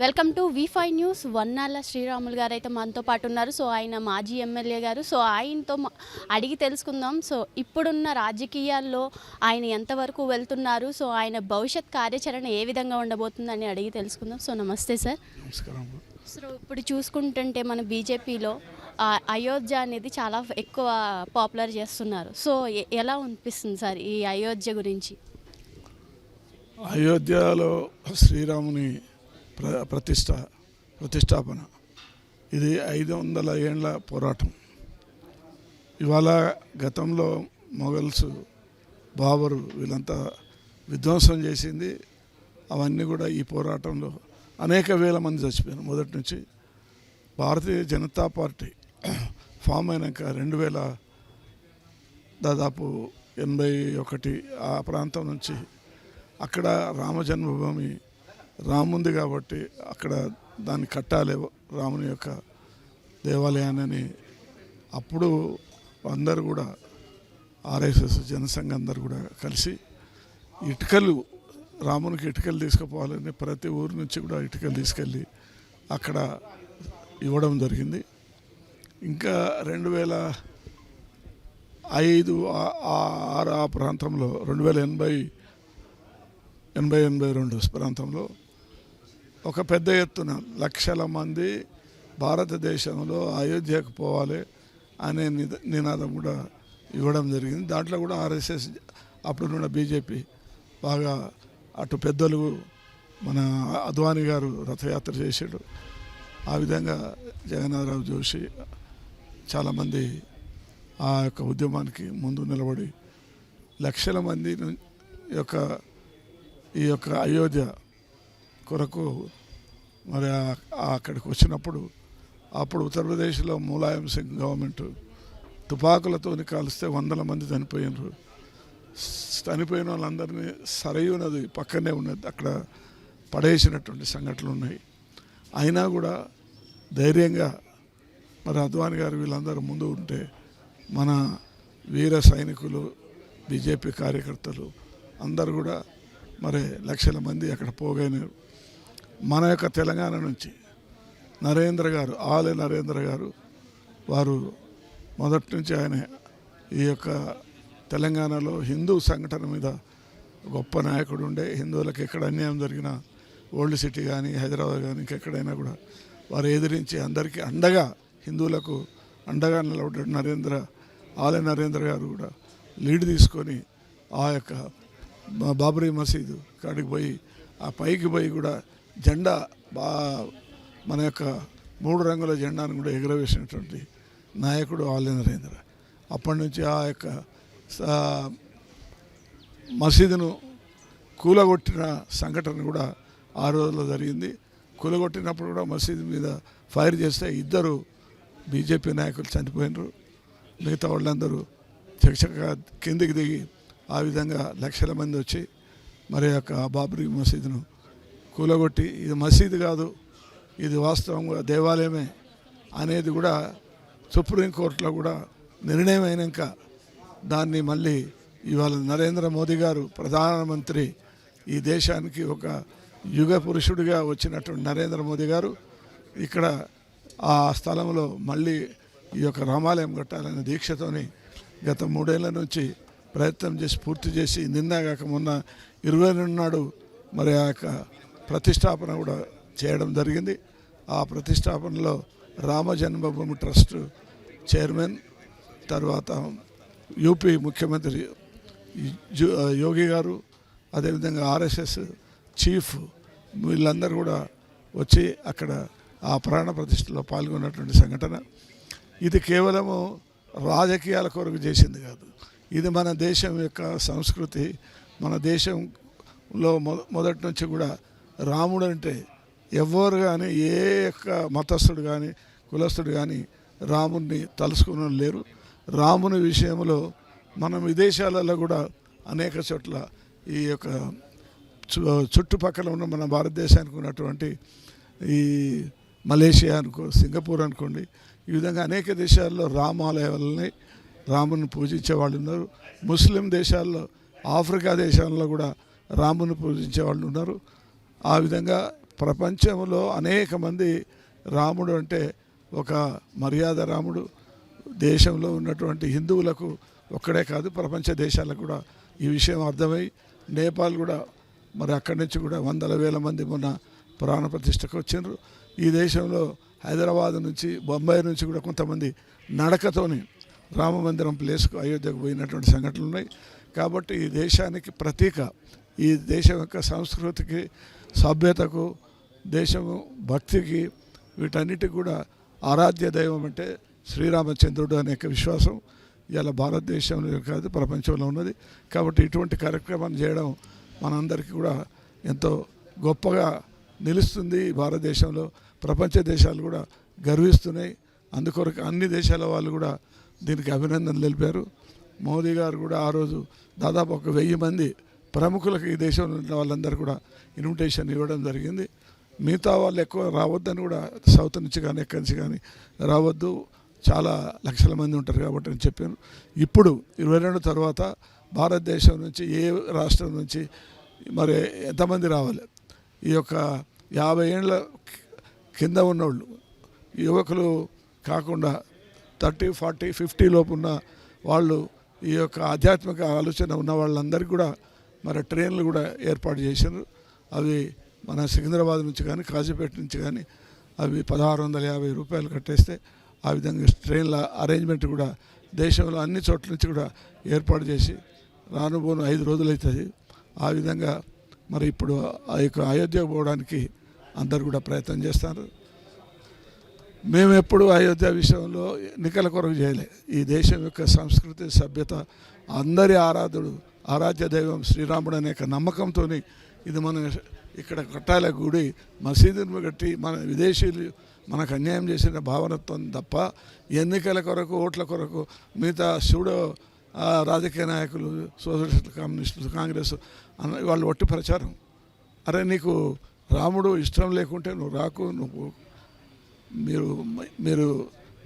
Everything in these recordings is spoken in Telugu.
Welcome to V five news. Vannala Sriramulu గారు అయితే మనతో పాటు ఉన్నారు. సో ఆయన మాజీ ఎమ్మెల్యే గారు. సో ఆయనతో అడిగి తెలుసుకుందాం. సో ఇప్పుడున్న రాజకీయాల్లో ఆయన ఎంతవరకు వెళ్తున్నారు? సో ఆయన భవిష్యత్ కార్యాచరణ ఏ విధంగా ఉండబోతుందని అడిగి తెలుసుకుందాం. సో నమస్తే సార్. నమస్కారం. సో ఇప్పుడు చూసుకుంటుంటే మన బీజేపీలో అయోధ్య అనేది చాలా ఎక్కువ పాపులర్ చేస్తున్నారు. సో ఎలా అనిపిస్తుంది సార్ ఈ అయోధ్య గురించి? అయోధ్యలో శ్రీరాముని ప్ర ప్రతిష్ట ప్రతిష్టాపన. ఇది ఐదు వందల ఏండ్ల పోరాటం. ఇవాళ గతంలో మొఘల్స్ బాబరు వీళ్ళంతా విధ్వంసం చేసింది. అవన్నీ కూడా ఈ పోరాటంలో అనేక వేల మంది చచ్చిపోయారు. మొదటి నుంచి భారతీయ జనతా పార్టీ ఫామ్ అయినాక రెండు వేల దాదాపు ఎనభై ఒకటి ఆ ప్రాంతం నుంచి అక్కడ రామ జన్మభూమి రాముంది కాబట్టి అక్కడ దాన్ని కట్టాలి రాముని యొక్క దేవాలయాన్ని. అప్పుడు అందరు కూడా ఆర్ఎస్ఎస్ జనసంఘ అందరు కూడా కలిసి ఇటుకలు రామునికి ఇటుకలు తీసుకుపోవాలని ప్రతి ఊరు నుంచి కూడా ఇటుకలు తీసుకెళ్ళి అక్కడ ఇవ్వడం జరిగింది. ఇంకా రెండు వేల ఐదు ఆరు ఆ ప్రాంతంలో రెండు వేల ఎనభై ఎనభై ఎనభై రెండు ప్రాంతంలో ఒక పెద్ద ఎత్తున లక్షల మంది భారతదేశంలో అయోధ్యకు పోవాలి అనే నిద నినాదం కూడా ఇవ్వడం జరిగింది. దాంట్లో కూడా ఆర్ఎస్ఎస్ అప్పుడున్న బీజేపీ బాగా అటు పెద్దలు మన అద్వానీ గారు రథయాత్ర చేసాడు ఆ విధంగా జగన్నాథరావు జోషి చాలామంది ఆ యొక్క ఉద్యమానికి ముందు నిలబడి లక్షల మంది యొక్క ఈ యొక్క అయోధ్య కొరకు మరి అక్కడికి వచ్చినప్పుడు అప్పుడు ఉత్తరప్రదేశ్లో ములాయం సింగ్ గవర్నమెంట్ తుపాకులతో కాలిస్తే వందల మంది చనిపోయినారు. చనిపోయిన వాళ్ళందరినీ సరయు నది పక్కనే ఉన్నది. అక్కడ పడేసినటువంటి సంఘటనలు ఉన్నాయి. అయినా కూడా ధైర్యంగా మరి అద్వాని గారు వీళ్ళందరూ ముందు ఉంటే మన వీర సైనికులు బీజేపీ కార్యకర్తలు అందరు కూడా మరి లక్షల మంది అక్కడ పోగైనారు. మన యొక్క తెలంగాణ నుంచి నరేంద్ర గారు ఆలే నరేంద్ర గారు వారు మొదటి నుంచి ఆయన ఈ యొక్క తెలంగాణలో హిందూ సంఘటన మీద గొప్ప నాయకుడు ఉండే. హిందువులకు ఎక్కడ అన్యాయం జరిగినా ఓల్డ్ సిటీ కానీ హైదరాబాద్ కానీ ఇంకెక్కడైనా కూడా వారు ఎదిరించి అందరికీ అండగా హిందువులకు అండగా నిలబడ్డాడు నరేంద్ర ఆలయ నరేంద్ర గారు కూడా లీడ్ తీసుకొని ఆ యొక్క బాబ్రీ బాబరీ మసీదు కాడికి పోయి ఆ పైకి పోయి కూడా జెండా బా మన యొక్క మూడు రంగుల జెండాను కూడా ఎగురవేసినటువంటి నాయకుడు ఆలయ నరేంద్ర. అప్పటి నుంచి ఆ యొక్క మసీదును కూలగొట్టిన సంఘటన కూడా ఆ రోజుల్లో జరిగింది. కూలగొట్టినప్పుడు కూడా మసీదు మీద ఫైర్ చేస్తే ఇద్దరు బీజేపీ నాయకులు చనిపోయినారు. మిగతా వాళ్ళందరూ చకచక కిందికి దిగి ఆ విధంగా లక్షల మంది వచ్చి మరి యొక్క బాబ్రీ మసీదును కూలగొట్టి ఇది మసీదు కాదు ఇది వాస్తవంగా దేవాలయమే అనేది కూడా సుప్రీంకోర్టులో కూడా నిర్ణయం అయినాక దాన్ని మళ్ళీ ఇవాళ నరేంద్ర మోదీ గారు ప్రధానమంత్రి ఈ దేశానికి ఒక యుగ పురుషుడిగా వచ్చినటువంటి నరేంద్ర మోదీ గారు ఇక్కడ ఆ స్థలంలో మళ్ళీ ఈ యొక్క రామాలయం కట్టాలనే దీక్షతోని గత మూడేళ్ళ నుంచి ప్రయత్నం చేసి పూర్తి చేసి నిన్న మొన్న ఇరవై నాడు మరి ఆ యొక్క ప్రతిష్టాపన కూడా చేయడం జరిగింది. ఆ ప్రతిష్టాపనలో రామ జన్మభూమి ట్రస్ట్ చైర్మన్ తర్వాత యూపీ ముఖ్యమంత్రి యోగి గారు అదేవిధంగా ఆర్ఎస్ఎస్ చీఫ్ వీళ్ళందరూ కూడా వచ్చి అక్కడ ఆ ప్రాణ ప్రతిష్టలో పాల్గొన్నటువంటి సంఘటన. ఇది కేవలము రాజకీయాల కొరకు చేసింది కాదు. ఇది మన దేశం యొక్క సంస్కృతి మన దేశంలో మొ మొదటి నుంచి కూడా రాముడు అంటే ఎవరు కానీ ఏ యొక్క మతస్థుడు కానీ కులస్థుడు కానీ రాముడిని తలుసుకుని లేరు. రాముని విషయంలో మనం విదేశాలలో కూడా అనేక చోట్ల ఈ యొక్క చు చుట్టుపక్కల ఉన్న మన భారతదేశానికి ఉన్నటువంటి ఈ మలేషియా అనుకో సింగపూర్ అనుకోండి ఈ విధంగా అనేక దేశాల్లో రామాలయాలని రాముని పూజించే వాళ్ళు ఉన్నారు. ముస్లిం దేశాల్లో ఆఫ్రికా దేశాల్లో కూడా రాముని పూజించే వాళ్ళు ఉన్నారు. ఆ విధంగా ప్రపంచంలో అనేక మంది రాముడు అంటే ఒక మర్యాద రాముడు. దేశంలో ఉన్నటువంటి హిందువులకు ఒక్కడే కాదు ప్రపంచ దేశాలకు కూడా ఈ విషయం అర్థమై నేపాల్ కూడా మరి అక్కడి నుంచి కూడా వందల వేల మంది మొన్న ప్రాణ ప్రతిష్టకు వచ్చిండ్రు. ఈ దేశంలో హైదరాబాద్ నుంచి బొంబాయి నుంచి కూడా కొంతమంది నడకతోని రామ మందిరం ప్లేస్కు అయోధ్యకు పోయినటువంటి సంఘటనలు ఉన్నాయి. కాబట్టి ఈ దేశానికి ప్రతీక ఈ దేశం యొక్క సంస్కృతికి సభ్యతకు దేశము భక్తికి వీటన్నిటికి కూడా ఆరాధ్య దైవం అంటే శ్రీరామచంద్రుడు అనే విశ్వాసం ఇలా భారతదేశంలో కాదు ప్రపంచంలో ఉన్నది. కాబట్టి ఇటువంటి కార్యక్రమాన్ని చేయడం మనందరికీ కూడా ఎంతో గొప్పగా నిలుస్తుంది. ఈ భారతదేశంలో ప్రపంచ దేశాలు కూడా గర్విస్తున్నాయి. అందుకొరకు అన్ని దేశాల వాళ్ళు కూడా దీనికి అభినందనలు తెలిపారు. మోదీ గారు కూడా ఆ రోజు దాదాపు ఒక వెయ్యి మంది ప్రముఖులకు ఈ దేశంలో ఉన్న వాళ్ళందరూ కూడా ఇన్విటేషన్ ఇవ్వడం జరిగింది. మిగతా వాళ్ళు ఎక్కువ రావద్దని కూడా సౌత్ నుంచి కానీ ఎక్కడి నుంచి కానీ రావద్దు. చాలా లక్షల మంది ఉంటారు కాబట్టి అని చెప్పాను. ఇప్పుడు ఇరవై రెండు తర్వాత భారతదేశం నుంచి ఏ రాష్ట్రం నుంచి మరి ఎంతమంది రావాలి? ఈ యొక్క యాభై ఏళ్ళ కింద ఉన్నోళ్ళు యువకులు కాకుండా థర్టీ ఫార్టీ ఫిఫ్టీ లోపు ఉన్న వాళ్ళు ఈ యొక్క ఆధ్యాత్మిక ఆలోచన ఉన్న వాళ్ళందరికీ కూడా మరి ట్రైన్లు కూడా ఏర్పాటు చేశారు. అవి మన సికింద్రాబాద్ నుంచి కానీ కాజీపేట నుంచి కానీ అవి పదహారు వందల యాభై రూపాయలు కట్టేస్తే ఆ విధంగా ట్రైన్ల అరేంజ్మెంట్ కూడా దేశంలో అన్ని చోట్ల నుంచి కూడా ఏర్పాటు చేసి రానుపోను ఐదు రోజులు అవుతుంది ఆ విధంగా మరి ఇప్పుడు ఆ యొక్క అయోధ్యకు పోవడానికి అందరు కూడా ప్రయత్నం చేస్తారు. మేము ఎప్పుడు అయోధ్య విషయంలో ఎన్నికల కొరకు చేయలే. ఈ దేశం యొక్క సంస్కృతి సభ్యత అందరి ఆరాధుడు ఆరాధ్య దైవం శ్రీరాముడు అనే ఒక నమ్మకంతో ఇది మనం ఇక్కడ కట్టాల గుడి. మసీదును కట్టి మన విదేశీయులు మనకు అన్యాయం చేసిన భావనతో తప్ప ఎన్నికల కొరకు ఓట్ల కొరకు మిగతా శివుడు రాజకీయ నాయకులు సోషలిస్టులు కమ్యూనిస్టులు కాంగ్రెస్ అన్న వాళ్ళు ఒట్టి ప్రచారం. అరే నీకు రాముడు ఇష్టం లేకుంటే నువ్వు రాకు నువ్వు మీరు మీరు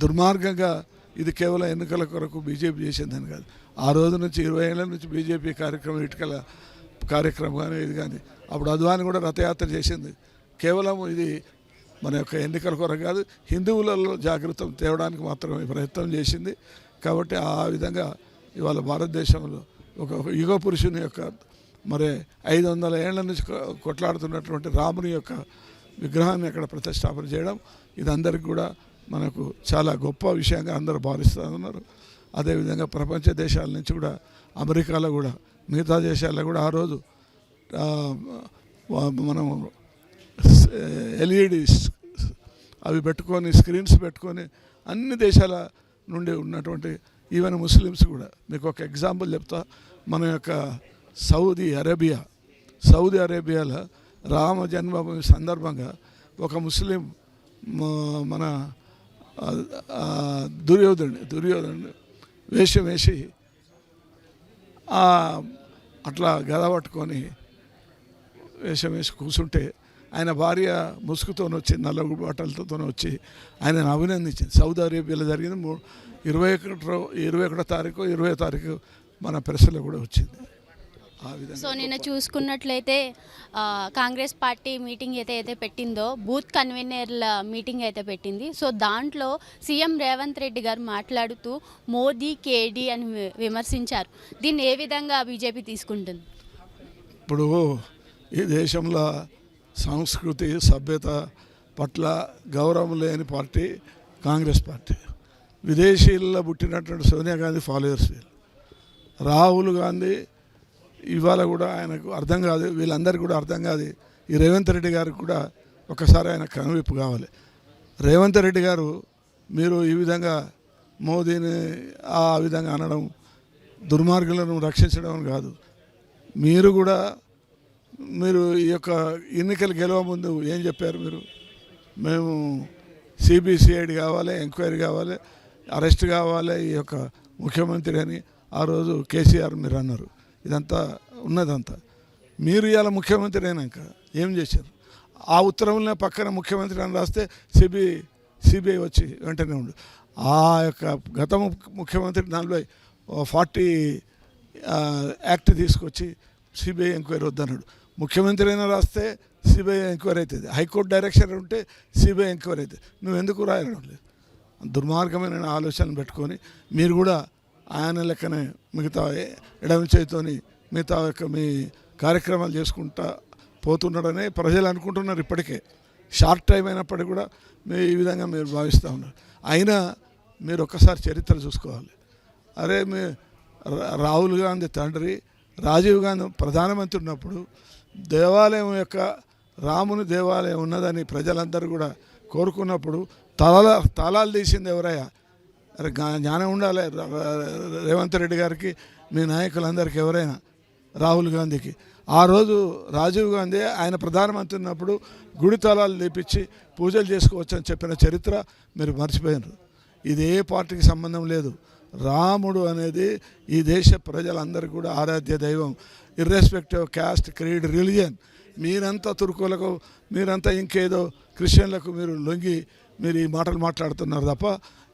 దుర్మార్గంగా ఇది కేవలం ఎన్నికల కొరకు బీజేపీ చేసిందని కాదు. ఆ రోజు నుంచి ఇరవై ఏళ్ళ నుంచి బీజేపీ కార్యక్రమం ఇటుకల కార్యక్రమం కానీ ఇది కానీ అప్పుడు అద్వాని కూడా రథయాత్ర చేసింది. కేవలం ఇది మన యొక్క ఎన్నికల కొరకు కాదు హిందువులలో జాగ్రత్త తేవడానికి మాత్రమే ప్రయత్నం చేసింది. కాబట్టి ఆ విధంగా ఇవాళ భారతదేశంలో ఒక ఒక యుగ పురుషుని యొక్క మరి ఐదు వందల ఏళ్ళ నుంచి కొట్లాడుతున్నటువంటి రాముని యొక్క విగ్రహాన్ని అక్కడ ప్రతిష్టాపన చేయడం ఇది అందరికి కూడా మనకు చాలా గొప్ప విషయంగా అందరూ భావిస్తూ ఉన్నారు అదేవిధంగా ప్రపంచ దేశాల నుంచి కూడా అమెరికాలో కూడా మిగతా దేశాల్లో కూడా ఆ రోజు మనం ఎల్ఈడీస్ అవి పెట్టుకొని స్క్రీన్స్ పెట్టుకొని అన్ని దేశాల నుండి ఉన్నటువంటి ఈవెన్ ముస్లిమ్స్ కూడా. మీకు ఒక ఎగ్జాంపుల్ చెప్తా. మన యొక్క సౌదీ అరేబియా సౌదీ అరేబియాలో రామ జన్మభూమి సందర్భంగా ఒక ముస్లిం మన దుర్యోధనుడు దుర్యోధనుడు వేషం వేసి అట్లా గద పట్టుకొని వేషం వేసి కూర్చుంటే ఆయన భార్య ముసుగుతో వచ్చి నల్ల బట్టలతో వచ్చి ఆయనను అభినందించింది. సౌదీ అరేబియాలో జరిగింది. ఇరవై ఒకటో ఇరవై ఒకటో తారీఖు ఇరవై తారీఖు మన ప్రెస్లో కూడా వచ్చింది. సో నిన్న చూసుకున్నట్లయితే కాంగ్రెస్ పార్టీ మీటింగ్ అయితే అయితే పెట్టిందో బూత్ కన్వీనర్ల మీటింగ్ అయితే పెట్టింది. సో దాంట్లో సీఎం రేవంత్ రెడ్డి గారు మాట్లాడుతూ మోదీ కేడీ అని విమర్శించారు. దీన్ని ఏ విధంగా బీజేపీ తీసుకుంటుంది? ఇప్పుడు ఈ దేశంలో సంస్కృతి సభ్యత పట్ల గౌరవం లేని పార్టీ కాంగ్రెస్ పార్టీ. విదేశీల్లో పుట్టినటువంటి సోనియా గాంధీ ఫాలోయర్స్ వీళ్ళు. రాహుల్ గాంధీ ఇవాళ కూడా ఆయనకు అర్థం కాదు వీళ్ళందరికీ కూడా అర్థం కాదు. ఈ రేవంత్ రెడ్డి గారికి కూడా ఒకసారి ఆయన కనువిప్పు కావాలి. రేవంత్ రెడ్డి గారు మీరు ఈ విధంగా మోదీని ఆ విధంగా అనడం దుర్మార్గులను రక్షించడం కాదు. మీరు కూడా మీరు ఈ యొక్క ఎన్నికలు గెలవ ముందు ఏం చెప్పారు మీరు? మేము సిబిసిఐడి కావాలి ఎంక్వైరీ కావాలి అరెస్ట్ కావాలి ఈ యొక్క ముఖ్యమంత్రి అని ఆ రోజు కేసీఆర్ మీరు అన్నారు. ఇదంతా ఉన్నదంతా. మీరు ఇవాళ ముఖ్యమంత్రి అయినాక ఏం చేశారు? ఆ ఉత్తర్వులనే పక్కన ముఖ్యమంత్రి అని రాస్తే సిబి సిబిఐ వచ్చి వెంటనే ఉండు. ఆ యొక్క గత ముఖ్యమంత్రి దానిలో ఫార్టీ యాక్ట్ తీసుకొచ్చి సిబిఐ ఎంక్వైరీ వద్దన్నాడు. ముఖ్యమంత్రి అయినా రాస్తే సిబిఐ ఎంక్వైరీ అవుతుంది హైకోర్టు డైరెక్షన్ ఉంటే సిబిఐ ఎంక్వైరీ అవుతుంది నువ్వు ఎందుకు రాయడం లేదు? దుర్మార్గమైన ఆలోచనలు పెట్టుకొని మీరు కూడా ఆయన లెక్కనే మిగతా ఎడమ చేతితోని మిగతా యొక్క మీ కార్యక్రమాలు చేసుకుంటా పోతున్నాడనే ప్రజలు అనుకుంటున్నారు ఇప్పటికే. షార్ట్ టైం అయినప్పటికీ కూడా మీ ఈ విధంగా మీరు భావిస్తూ ఉన్నారు. అయినా మీరు ఒక్కసారి చరిత్ర చూసుకోవాలి. అరే మీ రాహుల్ గాంధీ తండ్రి రాజీవ్ గాంధీ ప్రధానమంత్రి ఉన్నప్పుడు దేవాలయం యొక్క రాముని దేవాలయం ఉన్నదని ప్రజలందరూ కూడా కోరుకున్నప్పుడు తల తాళాలు తీసింది ఎవరయ్యా? జ్ఞానం ఉండాలి. రేవంత్ రెడ్డి గారికి మీ నాయకులందరికీ ఎవరైనా రాహుల్ గాంధీకి. ఆ రోజు రాజీవ్ గాంధీ ఆయన ప్రధానమంత్రి ఉన్నప్పుడు గుడి తాళాలు లేపించి పూజలు చేసుకోవచ్చు అని చెప్పిన చరిత్ర మీరు మర్చిపోయినారు. ఇది ఏ పార్టీకి సంబంధం లేదు. రాముడు అనేది ఈ దేశ ప్రజలందరికీ కూడా ఆరాధ్య దైవం. ఇర్రెస్పెక్టివ్ క్యాస్ట్ క్రీడ్ రిలిజన్ మీరంతా తుర్కులకు మీరంతా ఇంకేదో క్రిస్టియన్లకు మీరు లొంగి మీరు ఈ మాటలు మాట్లాడుతున్నారు తప్ప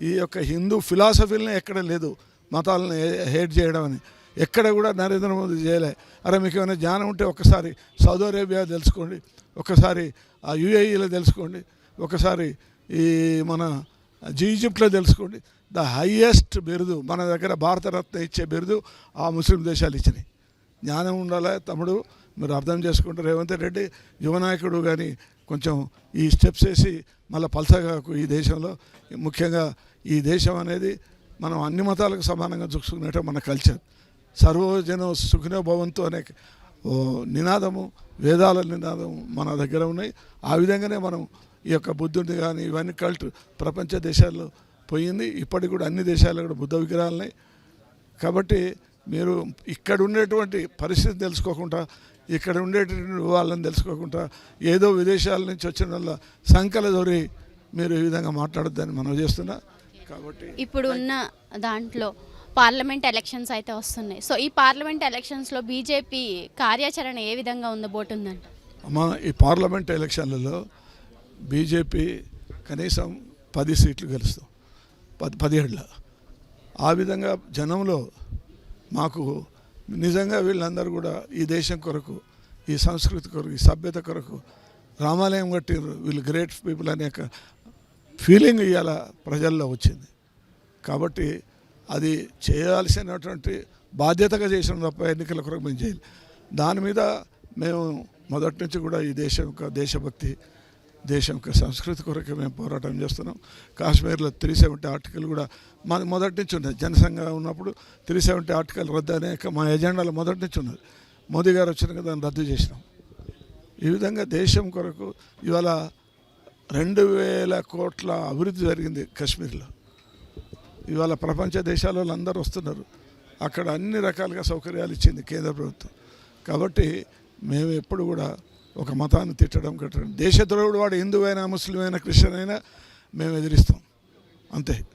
ఈ యొక్క హిందూ ఫిలాసఫీలనే ఎక్కడ లేదు. మతాలను హేట్ చేయడం అని. ఎక్కడ కూడా నరేంద్ర మోదీ చేయలే. అరే మీకు ఏమైనా జ్ఞానం ఉంటే ఒకసారి సౌదీ అరేబియా తెలుసుకోండి. ఒకసారి ఆ యుఏఈలో తెలుసుకోండి. ఒకసారి ఈ మన ఈజిప్ట్లో తెలుసుకోండి. ద హయ్యెస్ట్ బిరుదు మన దగ్గర భారతరత్న ఇచ్చే బిరుదు ఆ ముస్లిం దేశాలు ఇచ్చినాయి. జ్ఞానం ఉండాలి తమ్ముడు? మీరు అర్థం చేసుకుంటారు. రేవంత్ రెడ్డి యువనాయకుడు కానీ కొంచెం ఈ స్టెప్స్ వేసి మళ్ళీ పలసగాకు ఈ దేశంలో ముఖ్యంగా ఈ దేశం అనేది మనం అన్ని మతాలకు సమానంగా చూసుకునేట మన కల్చర్ సర్వజన సుఖినో భవంతు అనే నినాదము వేదాల నినాదం మన దగ్గర ఉన్నాయి. ఆ విధంగానే మనం ఈ యొక్క బుద్ధుడిని కానీ ఇవన్నీ కల్ట్ ప్రపంచ దేశాల్లో పోయింది. ఇప్పటికి కూడా అన్ని దేశాల్లో కూడా బుద్ధ విగ్రహాలున్నాయి కాబట్టి మీరు ఇక్కడ ఉండేటువంటి పరిస్థితి తెలుసుకోకుండా ఇక్కడ ఉండేటువంటి వాళ్ళని తెలుసుకోకుండా ఏదో విదేశాల నుంచి వచ్చిన వాళ్ళ సంకల దొరి మీరు ఈ విధంగా మాట్లాడొద్దని మనం చేస్తున్నా. కాబట్టి ఇప్పుడు ఉన్న దాంట్లో పార్లమెంట్ ఎలక్షన్స్ అయితే వస్తున్నాయి. సో ఈ పార్లమెంట్ ఎలక్షన్స్లో బీజేపీ కార్యాచరణ ఏ విధంగా ఉండబోతుందండి అమ్మ ఈ పార్లమెంట్ ఎలక్షన్లలో బీజేపీ కనీసం పది సీట్లు గెలుస్తాం. పది పదిహేడులో. ఆ విధంగా జనంలో మాకు నిజంగా వీళ్ళందరూ కూడా ఈ దేశం కొరకు ఈ సంస్కృతి కొరకు ఈ సభ్యత కొరకు రామాలయం కట్టిర్రు. వీళ్ళు గ్రేట్ పీపుల్ అనే ఫీలింగ్ ఇవాళ ప్రజల్లో వచ్చింది. కాబట్టి అది చేయాల్సినటువంటి బాధ్యతగా చేసిన తప్ప ఎన్నికల కొరకు మేము చేయాలి. దాని మీద మేము మొదటి నుంచి కూడా ఈ దేశం యొక్క దేశభక్తి దేశం యొక్క సంస్కృతి కొరకు మేము పోరాటం చేస్తున్నాం. కాశ్మీర్లో త్రీ సెవెంటీ ఆర్టికల్ కూడా మా మొదటి నుంచి ఉన్నది. జనసంఘ ఉన్నప్పుడు త్రీ సెవెంటీ ఆర్టికల్ రద్దు అనేక మా ఎజెండాలో మొదటి నుంచి ఉన్నది. మోదీ గారు వచ్చినాక దాన్ని రద్దు చేసినాం. ఈ విధంగా దేశం కొరకు ఇవాళ రెండు వేల కోట్ల అభివృద్ధి జరిగింది కాశ్మీర్లో. ఇవాళ ప్రపంచ దేశాల వాళ్ళు అందరూ వస్తున్నారు. అక్కడ అన్ని రకాలుగా సౌకర్యాలు ఇచ్చింది కేంద్ర ప్రభుత్వం. కాబట్టి మేము ఎప్పుడు కూడా ఒక మతాన్ని తిట్టడం కట్టడం. దేశద్రోహుడు వాడు హిందువైనా ముస్లిం అయినా క్రిస్టియన్ అయినా మేము ఎదిరిస్తాం. అంతే.